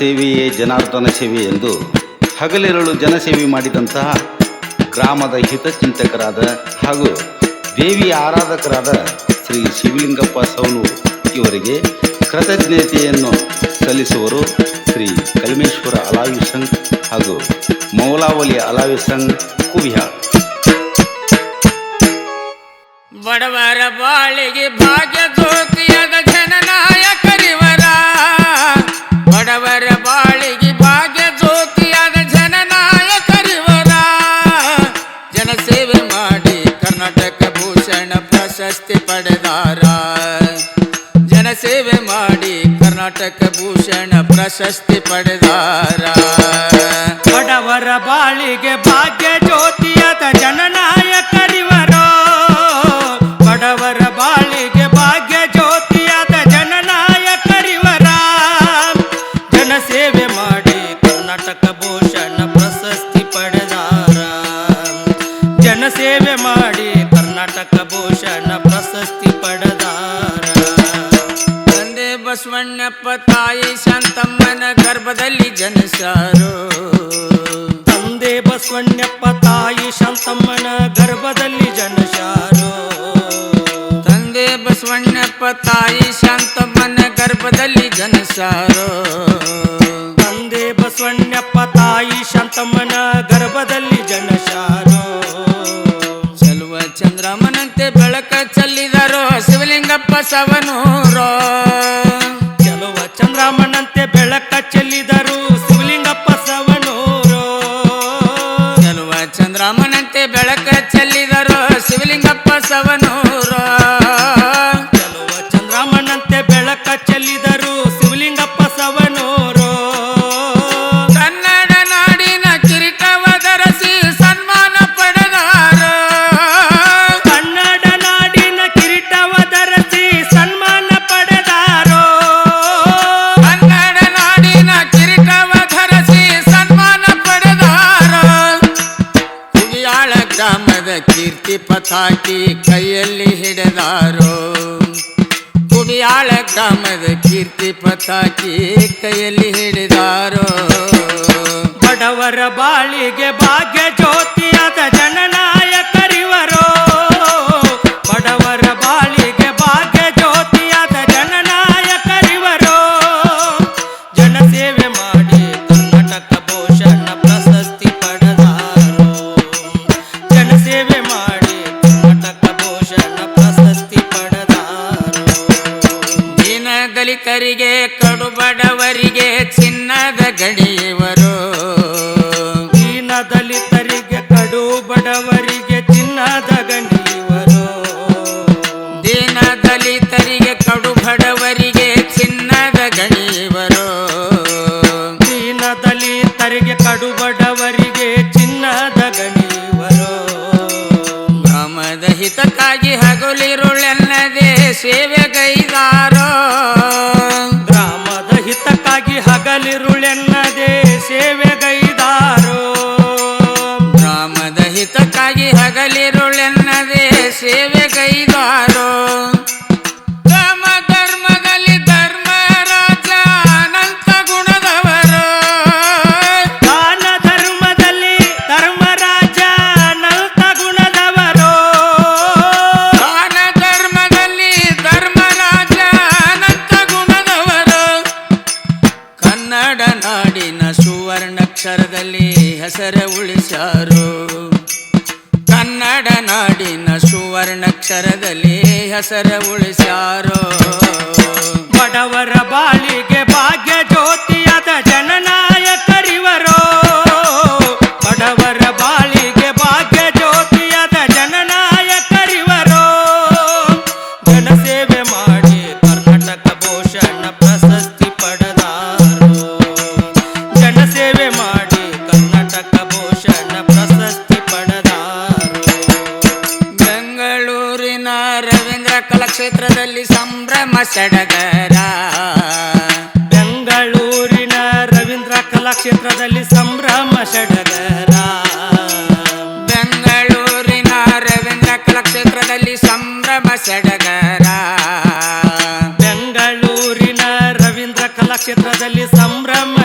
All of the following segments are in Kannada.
ಜನಸೇವೆಯೇ ಜನಾರ್ದನ ಸೇವೆ ಎಂದು ಹಗಲಿರಳು ಜನಸೇವೆ ಮಾಡಿದಂತಹ ಗ್ರಾಮದ ಹಿತಚಿಂತಕರಾದ ಹಾಗೂ ದೇವಿಯ ಆರಾಧಕರಾದ ಶ್ರೀ ಶಿವಲಿಂಗಪ್ಪ ಸೌಲು ಇವರಿಗೆ ಕೃತಜ್ಞತೆಯನ್ನು ಸಲ್ಲಿಸುವರು. ಶ್ರೀ ಕಲ್ಮೇಶ್ವರ ಅಲಾವಿ ಸಂಘ್ ಹಾಗೂ ಮೌಲಾವಲಿ ಅಲಾವಿ ಸಂಘ್ ಕುವಿಹಾಳ್ ಬಡವರ ಬಾಳಿಗೆ ಭಾಗ್ಯ ಪ್ರಶಸ್ತಿ ಪಡೆದಾರ. ಬಡವರ ಬಾಳಿಗೆ ಭಾಗ್ಯ ಜ್ಯೋತಿಯಾದ ಜನನಾಯಕರಿವರು. ಬಡವರ ಬಾಳಿಗೆ ಭಾಗ್ಯ ಜ್ಯೋತಿಯಾದ ಜನನಾಯಕರಿವರ. ಜನಸೇವೆ ಮಾಡಿ ಕರ್ನಾಟಕ ಭೂಷಣ ಪ್ರಶಸ್ತಿ ಪಡೆದಾರ. ಜನಸೇವೆ ಮಾಡಿ ಕರ್ನಾಟಕ ಭೂಷಣ ಪ್ರಶಸ್ತಿ ಪಡೆದಾರ. ತಂದೆ ಬಸವಣ್ಣಪ್ಪ ತಾಯಿ ಗರ್ಭದಲ್ಲಿ ಜನಿಸಾರು ತಂದೆ ಬಸವಣ್ಣಪ್ಪ ತಾಯಿ ಶಾಂತಮ್ಮನ ಗರ್ಭದಲ್ಲಿ ಜನಶಾರೋ ತಂದೆ ಬಸವಣ್ಣಪ್ಪ ತಾಯಿ ಶಾಂತಮ್ಮನ ಗರ್ಭದಲ್ಲಿ ಜನಿಸಾರು ತಂದೆ ಬಸವಣ್ಣಪ್ಪ ತಾಯಿ ಶಾಂತಮ್ಮನ ಗರ್ಭದಲ್ಲಿ ಜನಶಾರೋ ಚಲುವ ಚಂದ್ರಮನಂತೆ ಬೆಳಕ ಚಲ್ಲಿದರು ಶಿವಲಿಂಗಪ್ಪ ಸವನೂರು. ಹಿಡಿದಾರು ಕುಡಿಯಾಳ ಕಾಮದ ಕೀರ್ತಿ ಪತಾಕಿ ಕೈಯಲ್ಲಿ ಹಿಡಿದಾರೋ? ಬಡವರ ಬಾಳಿಗೆ ಭಾಗ್ಯ ಜ್ಯೋತಿಯಾದ ಜನನಾಯಕರಿವರೋ ಹಿತಕ್ಕಾಗಿ ಹಗಲಿರುಳೆನ್ನದೆ ಸೇವೆಗೈದಾರೋ ಗ್ರಾಮದ ನಾಡಿನ ಸುವರ್ಣಕ್ಷರದಲ್ಲಿ ಹೆಸರ ಉಳಿಸಾರು ಕನ್ನಡ ನಾಡಿನ ಸುವರ್ಣಕ್ಷರದಲ್ಲಿ ಹೆಸರ ಉಳಿಸಾರು ಬಡವರ ಬಾಳಿಗೆ ಭಾಗ್ಯ ಜ್ಯೋತಿಯಾದ ಜನನಾಯಕರಿವರೋ ಕಲಾಕ್ಷೇತ್ರದಲ್ಲಿ ಸಂಭ್ರಮ ಸಡಗರ. ಬೆಂಗಳೂರಿನ ರವೀಂದ್ರ ಕಲಾಕ್ಷೇತ್ರದಲ್ಲಿ ಸಂಭ್ರಮ ಸಡಗರ. ಬೆಂಗಳೂರಿನ ರವೀಂದ್ರ ಕಲಾಕ್ಷೇತ್ರದಲ್ಲಿ ಸಂಭ್ರಮ ಸಡಗರ. ಬೆಂಗಳೂರಿನ ರವೀಂದ್ರ ಕಲಾಕ್ಷೇತ್ರದಲ್ಲಿ ಸಂಭ್ರಮ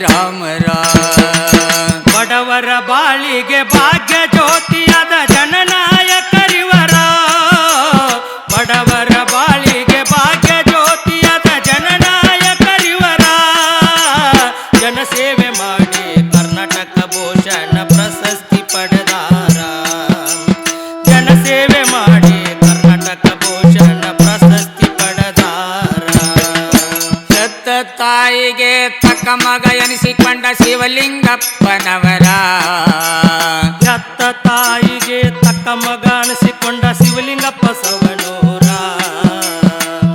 ಅಜಿರಾಮರ ಬಡವರ ಬಾಳಿಗೆ ಭಾಗ್ಯ ಜ್ಯೋತಿಯಾದ ಮಗ ಎನಿಸಿಕೊಂಡ ಶಿವಲಿಂಗಪ್ಪನವರ. ಹೆತ್ತ ತಾಯಿಗೆ ತಕ್ಕ ಮಗ ಅನಿಸಿಕೊಂಡ ಶಿವಲಿಂಗಪ್ಪ ಸವಣೂರ.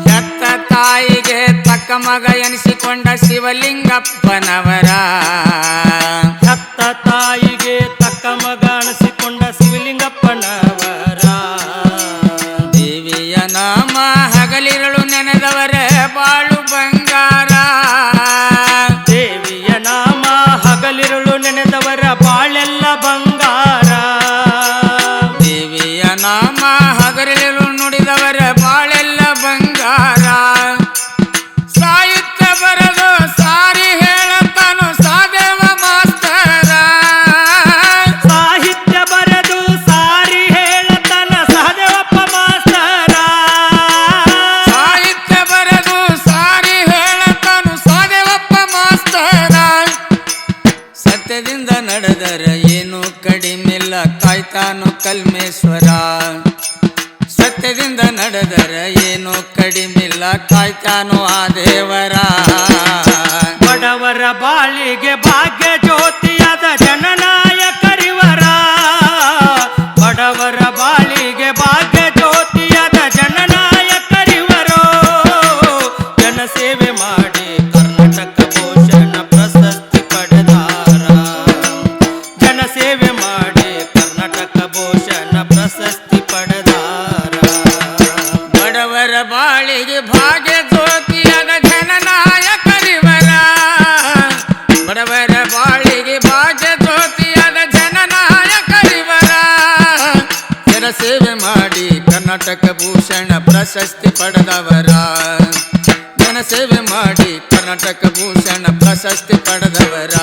ಸತ್ತ ತಾಯಿಗೆ ತಕ್ಕ ಮಗ ಎನಿಸಿಕೊಂಡ ಶಿವಲಿಂಗಪ್ಪನವರ. ಹೆತ್ತ ತಾಯಿಗೆ ತಕ್ಕ ಮಗ ಅನಿಸಿಕೊಂಡ ಶಿವಲಿಂಗಪ್ಪನವರ. ದೇವಿಯ ನಾಮ ಹಗಲಿರಳು ನೆನೆದವರ ಬಾಳು ಬಂಗಾರ. ಕಲ್ಮೇಶ್ವರ ಸತ್ಯದಿಂದ ನಡೆದರೆ ಏನು ಕಡಿಮಿಲ್ಲ, ಕಾಯ್ತಾನು ಆ ದೇವರ. ಬಡವರ ಬಾಳಿಗೆ ಭಾಗ್ಯ ಜ್ಯೋತಿಯಾದ ಜನನಾಯಕರಿವರ ಬಡವರ ಬಾಳಿಗೆ ಕರ್ನಾಟಕ ಭೂಷಣ ಪ್ರಶಸ್ತಿ ಪಡೆದವರ. ಜನಸೇವೆ ಮಾಡಿ ಕರ್ನಾಟಕ ಭೂಷಣ ಪ್ರಶಸ್ತಿ ಪಡೆದವರ.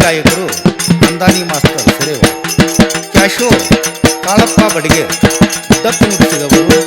ಗಾಯಕರು ನಂದಾನಿ ಮಾಸ್ತರ್ ಸುರೇವ. ಕ್ಯಾಶೋ ಕಾಳಪ್ಪ ಬಡಿಗೆ ದತ್ತು ನುಡಿಸಿದವರು